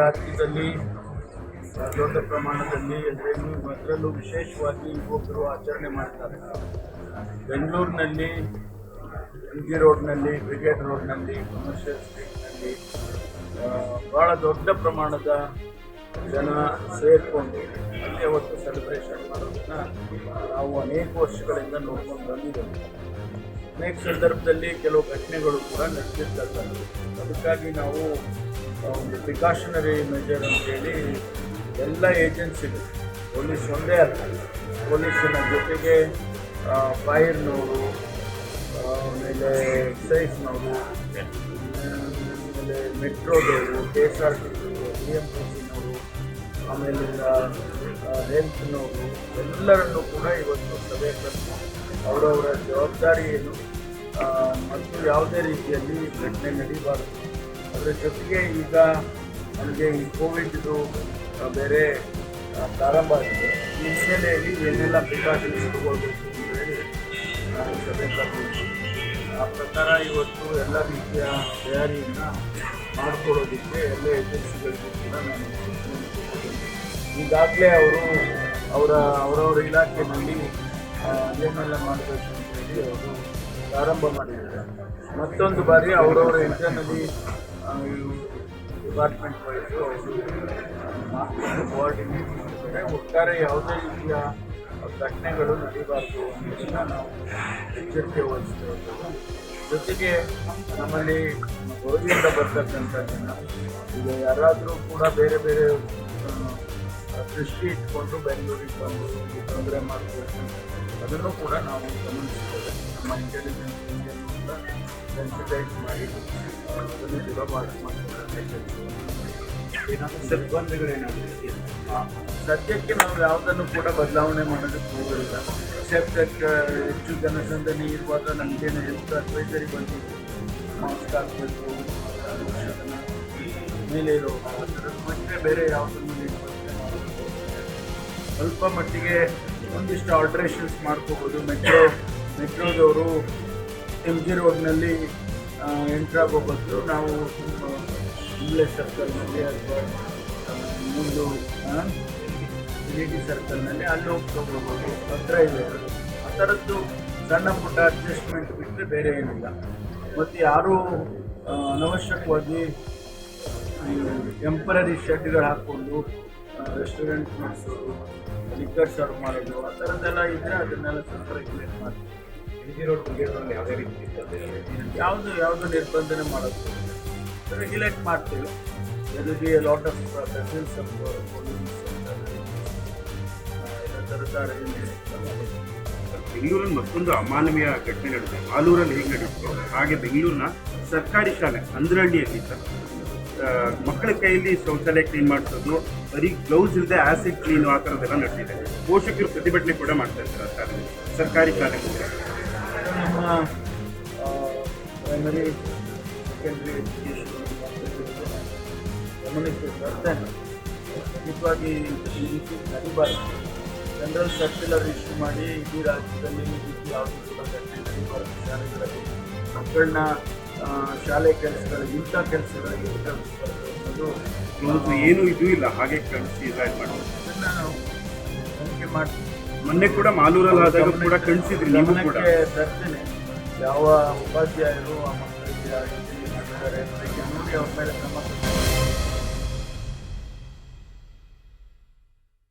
ರಾಜ್ಯದಲ್ಲಿ ದೊಡ್ಡ ಪ್ರಮಾಣದಲ್ಲಿ ಎಲ್ಲರಿಗೂ ಅದರಲ್ಲೂ ವಿಶೇಷವಾಗಿ ಯುವಕರು ಆಚರಣೆ ಮಾಡ್ತಾರೆ. ಬೆಂಗಳೂರಿನಲ್ಲಿ, ಎಂ ಜಿ ರೋಡ್ನಲ್ಲಿ, ಬ್ರಿಗೇಡ್ ರೋಡ್ನಲ್ಲಿ ಕಮರ್ಷಿಯಲ್ ಸ್ಟ್ರೀಟ್ನಲ್ಲಿ ಭಾಳ ದೊಡ್ಡ ಪ್ರಮಾಣದ ಜನ ಸೇರಿಕೊಂಡು ಅಲ್ಲಿ ಅವತ್ತು ಸೆಲೆಬ್ರೇಷನ್ ಮಾಡೋದನ್ನು ನಾವು ಅನೇಕ ವರ್ಷಗಳಿಂದ ನೋಡ್ಕೊಂಡು ಬಂದಿದ್ದೇವೆ. ಅನೇಕ ಸಂದರ್ಭದಲ್ಲಿ ಕೆಲವು ಘಟನೆಗಳು ಕೂಡ ನಡೆದಿರ್ತಕ್ಕಂಥದ್ದು ಅದಕ್ಕಾಗಿ ನಾವು ಒಂದು ಪ್ರಿಕಾಷನರಿ ಮೆಜರ್ ಅಂತೇಳಿ ಎಲ್ಲ ಏಜೆನ್ಸಿಗಳು ಪೊಲೀಸ್ ಒಂದೇ ಅಲ್ಲ. ಪೊಲೀಸಿನ ಜೊತೆಗೆ ಫೈರ್ನವರು ಆಮೇಲೆ ಎಕ್ಸೈಸ್ನವರು ಆಮೇಲೆ ಮೆಟ್ರೋದವರು K S R T C M T ಸಿನವರು ಆಮೇಲೆ ಹೆಲ್ತ್ನವರು ಎಲ್ಲರನ್ನು ಕೂಡ ಇವತ್ತು ಸಭೆ ಕರೆದು ಅವರವರ ಜವಾಬ್ದಾರಿ ಏನು ಮತ್ತು ಯಾವುದೇ ರೀತಿಯಲ್ಲಿ ಘಟನೆ ನಡೀಬಾರದು. ಅದರ ಜೊತೆಗೆ ಈಗ ನಮಗೆ ಈ ಕೋವಿಡ್ದು ಬೇರೆ ಪ್ರಾರಂಭ ಆಗಿದೆ. ಈ ಹಿನ್ನೆಲೆಯಲ್ಲಿ ಏನೆಲ್ಲ ಪ್ರಿಕಾಷನ್ಸ್ ತಗೊಳ್ಬೇಕು ಅಂತ ಹೇಳಿ ನಾನು ಸಭೆ ಆ ಪ್ರಕಾರ ಇವತ್ತು ಎಲ್ಲ ರೀತಿಯ ತಯಾರಿಯನ್ನು ಮಾಡಿಕೊಳ್ಳೋದಕ್ಕೆ ಎಲ್ಲ ಏಜೆನ್ಸಿಗಳಿಗೂ ಕೂಡ ನಾನು ಈಗಾಗಲೇ ಅವರು ಅವರ, ಅವರವರ ಇಲಾಖೆಯಲ್ಲಿ ಏನೆಲ್ಲ ಮಾಡಬೇಕು ಅಂತ ಹೇಳಿ ಅವರು ಪ್ರಾರಂಭ ಮಾಡಿದ್ದಾರೆ. ಮತ್ತೊಂದು ಬಾರಿ ಅವರವರ ಇಂಟರ್ನಲ್ಲಿ ಡಿಪಾರ್ಟ್ಮೆಂಟ್ ವೈಸು ಮಾಡ್ಕೊಂಡು ಕೋಆರ್ಡಿನೇಟ್ ಒಟ್ಟಾರೆ ಯಾವುದೇ ರೀತಿಯ ಘಟನೆಗಳು ನಡೀಬಾರ್ದು ಅನ್ನೋದನ್ನು ನಾವು ಎಚ್ಚರಿಕೆ ವಹಿಸ್ತೇವೆ ಜೊತೆಗೆ ನಮ್ಮಲ್ಲಿ ಹೊರಗಿಂದ ಬರ್ತಕ್ಕಂಥ ಜನ, ಈಗ ಯಾರಾದರೂ ಕೂಡ ಬೇರೆ ಬೇರೆ ದೃಷ್ಟಿ ಇಟ್ಕೊಂಡು ಬೆಂಗಳೂರಿಗೆ ಬಂದು ತೊಂದರೆ ಮಾಡಬೇಕು ಅದನ್ನು ಕೂಡ ನಾವು ಗಮನಿಸ್ತೇವೆ ನಮ್ಮ ಇಂಟೆಲಿಜೆನ್ಸ್ ಸದ್ಯಕ್ಕೆ ನಾವು ಯಾವುದನ್ನು ಕೂಡ ಬದಲಾವಣೆ ಮಾಡೋದಕ್ಕೆ ಹೋಗೋದಿಲ್ಲ ಎಕ್ಸೆಪ್ಟ್ ಹೆಚ್ಚು ಜನಸಂದಣಿ ಇರುವಾಗ ನಮಗೇನು ಹೆಲ್ತ್ ಅಡ್ವೈಸರಿ ಬಂದಿತ್ತು ಮಾಸ್ಕ್ ಹಾಕಬೇಕು ಮೇಲೆ ಇರೋ ಮತ್ತೆ ಬೇರೆ ಯಾವುದನ್ನು ಸ್ವಲ್ಪ ಮಟ್ಟಿಗೆ ಒಂದಿಷ್ಟು ಆಲ್ಟ್ರೇಷನ್ಸ್ ಮಾಡ್ಕೋಬೋದು. ಮೆಟ್ರೋ ಮೆಟ್ರೋದವರು ಎಂ ಜಿ ರೋಡ್ನಲ್ಲಿ ಎಂಟ್ರಾಗೋ ಬದಲು ನಾವು ಇಂಬ್ಲೆ ಸರ್ಕಲ್ನಲ್ಲಿ ಅಥವಾ ಮುಂದು ಟಿ ಸರ್ಕಲ್ನಲ್ಲಿ ಅಲ್ಲಿ ಹೋಗಿ ತಗೋಬೋದು ಹತ್ರ ಇದೆ. ಆ ಥರದ್ದು ಸಣ್ಣ ಪುಟ್ಟ ಅಡ್ಜಸ್ಟ್ಮೆಂಟ್ ಬಿಟ್ಟರೆ ಬೇರೆ ಏನಿಲ್ಲ. ಮತ್ತು ಯಾರೂ ಅನವಶ್ಯಕವಾಗಿ ಟೆಂಪರರಿ ಶೆಡ್ಗಳು ಹಾಕ್ಕೊಂಡು ರೆಸ್ಟೋರೆಂಟ್ ಮಾಡಿಸೋದು ಲಿಕ್ಕರ್ ಸರ್ವ್ ಮಾಡೋದು, ಆ ಥರದ್ದೆಲ್ಲ ಇದ್ದರೆ ಅದನ್ನೆಲ್ಲ ಸ್ವಲ್ಪ ರೆಗ್ಯುಲೇಟ್ ಮಾಡ್ತೀವಿ. ಯಾವುದೇ ಯಾವುದು ಯಾವುದು ನಿರ್ಬಂಧನೆ ಮಾಡೋದು? ರೆಗ್ಯುಲೇಟ್ ಮಾಡ್ತೀವಿ. L B lot of presence of police ಎಲ್ಲ ಥರದ ರೆಗ್ಯುಲೇಷನ್ ಬೆಂಗಳೂರಲ್ಲಿ ಮತ್ತೊಂದು ಅಮಾನವೀಯ ಘಟನೆ ನಡೆದಿದೆ. ಆಲೂರಲ್ಲಿ ಹೇಗೆ ನಡೆಯಿತು ಹಾಗೆ ಬೆಂಗಳೂರಿನ ಸರ್ಕಾರಿ ಶಾಲೆ ಅಂದ್ರಹಳ್ಳಿಯಲ್ಲಿ ಸರ್. ಮಕ್ಕಳ ಕೈಯಲ್ಲಿ ಶೌಚಾಲಯ ಕ್ಲೀನ್ ಮಾಡಿಸೋದು ಬರೀ ಗ್ಲೌಸ್ ಇಲ್ಲದೆ ಆಸಿಡ್ ಕ್ಲೀನ್ ಆ ಥರದ್ದೆಲ್ಲ ನಡೆದಿದೆ. ಪೋಷಕರು ಪ್ರತಿಭಟನೆ ಕೂಡ ಮಾಡ್ತಾ ಇದ್ದಾರೆ ಸರ್ಕಾರಿ ಶಾಲೆ ನಮ್ಮ ಪ್ರೈಮರಿ ಸೆಕೆಂಡ್ರಿ ಎಜುಕೇಷನ್ ಗಮನಕ್ಕೆ ತರ್ತೇನೆ ಖಂಡಿತವಾಗಿ ಈ ರೀತಿ ನಡಿಬಾರ್ದು. ಜನರಲ್ ಸರ್ಕ್ಯುಲರ್ ಇಶ್ಯೂ ಮಾಡಿ ಇಡೀ ರಾಜ್ಯದಲ್ಲಿ ಈ ರೀತಿ ಯಾವುದೂ ಕೂಡ ಘಟನೆ ನಡೀಬಾರ್ದು. ಶಾಲೆಗಳಲ್ಲಿ ಮಕ್ಕಳನ್ನ ಶಾಲೆ ಕೆಲಸಗಳಿಗೆ ಇಂಥ ಕೆಲಸಗಳಿಗೆ ಉಪಯೋಗಿಸ್ಬಾರ್ದು ಅನ್ನೋದು ಇವತ್ತು ಏನೂ ಇದು ಇಲ್ಲ. ಹಾಗೆ ಕಳಿಸಿ ಇದಾಗಿ ಮಾಡೋದು. ಅದನ್ನು ನಾವು ತನಿಖೆ ಮಾಡ್ತೀವಿ. ಮೊನ್ನೆ ಕೂಡ ಮಾಲೂರಲ್ಲಿ ಆದಾಗ ಕೂಡ ಕಳಿಸಿದ್ರಿ ನೀವು ಕೂಡ ತರ್ತೇನೆ ಯಾವ ಉಪಾಧ್ಯಾಯರು ಆ ಮಕ್ಕಳಿಗೆ ಮಾಡಿದ್ದಾರೆ ಅದಕ್ಕೆ ನೋಡಿ ಅವ್ರ ಮೇಲೆ ಕ್ರಮ.